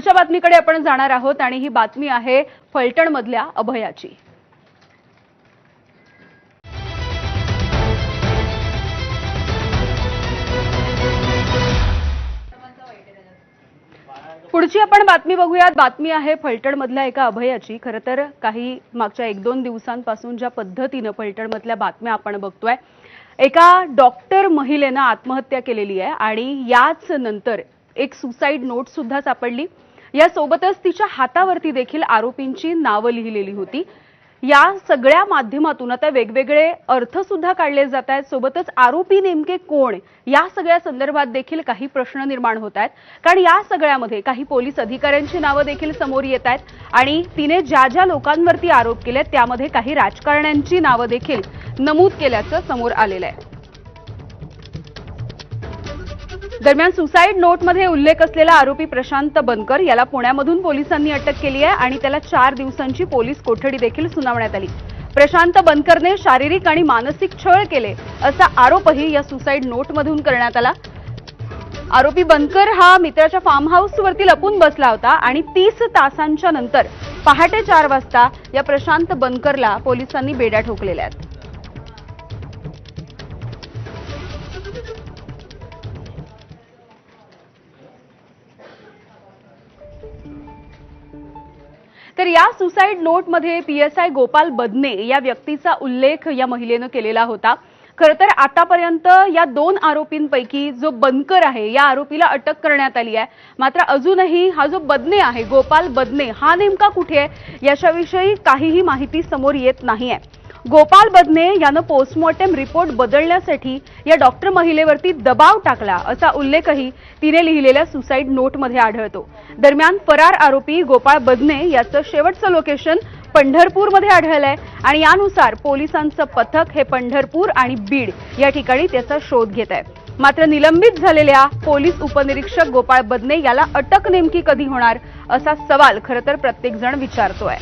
पुढच्या बातमीकडे आपण जाणार आहोत आणि ही बातमी आहे फलटणमधल्या अभयाची. पुढची आपण बातमी बघूयात. बातमी आहे फलटणमधल्या एका अभयाची. खरं तर काही मागच्या एक दोन दिवसांपासून ज्या पद्धतीनं फलटणमधल्या बातम्या आपण बघतोय एका डॉक्टर महिलेनं आत्महत्या केलेली आहे आणि याच नंतर एक सुसाईड नोट सुद्धा सापडली. यासोबतच तिच्या हातावरती देखील आरोपींची नावं लिहिलेली होती. या सगळ्या माध्यमातून आता वेगवेगळे अर्थ सुद्धा काढले जात आहेत. सोबतच आरोपी नेमके कोण? या सगळ्या संदर्भात देखील काही प्रश्न निर्माण होत आहेत. कारण या सगळ्यामध्ये काही पोलीस अधिकाऱ्यांची नावं देखील समोर येत आहेत. आणि तिने ज्या ज्या लोकांवरती आरोप केले त्यामध्ये काही राजकारण्यांची नावं देखील नमूद केल्याचं समोर आलेलं आहे. दरम्यान सुसाईड नोटमध्ये उल्लेख असलेला आरोपी प्रशांत बनकर याला पुण्यामधून पोलिसांनी अटक केली आहे आणि त्याला चार दिवसांची पोलीस कोठडी देखील सुनावण्यात आली. प्रशांत बनकरने शारीरिक आणि मानसिक छळ केले असा आरोपही या सुसाईड नोटमधून करण्यात आला. आरोपी बनकर हा मित्राच्या फार्म हाऊसवरती लपून बसला होता आणि तीस तासांच्या नंतर पहाटे चार वाजता या प्रशांत बनकरला पोलिसांनी बेड्या ठोकलेल्या आहेत. तर या सुसाईड नोटमध्ये पीएसआय गोपाल बदने या व्यक्तीचा उल्लेख या महिलेनं केलेला होता. खरं तर आतापर्यंत या दोन आरोपींपैकी जो बनकर आहे या आरोपीला अटक करण्यात आली आहे. मात्र अजूनही हा जो बदने आहे गोपाल बदने हा नेमका कुठे आहे याच्याविषयी काहीही माहिती समोर येत नाहीये. गोपाल बदने यानं पोस्टमॉर्टम रिपोर्ट बदलण्यासाठी या डॉक्टर महिलेवरती दबाव टाकला असा उल्लेखही तिने लिहिलेल्या सुसाईड नोटमध्ये आढळतो. दरम्यान फरार आरोपी गोपाळ बदने याचं शेवटचं लोकेशन पंढरपूरमध्ये आढळलंय आणि यानुसार पोलिसांचं पथक हे पंढरपूर आणि बीड या ठिकाणी त्याचा शोध घेत आहे मात्र निलंबित झालेल्या पोलीस उपनिरीक्षक गोपाळ बदने याला अटक नेमकी कधी होणार असा सवाल खरं तर प्रत्येकजण विचारतोय.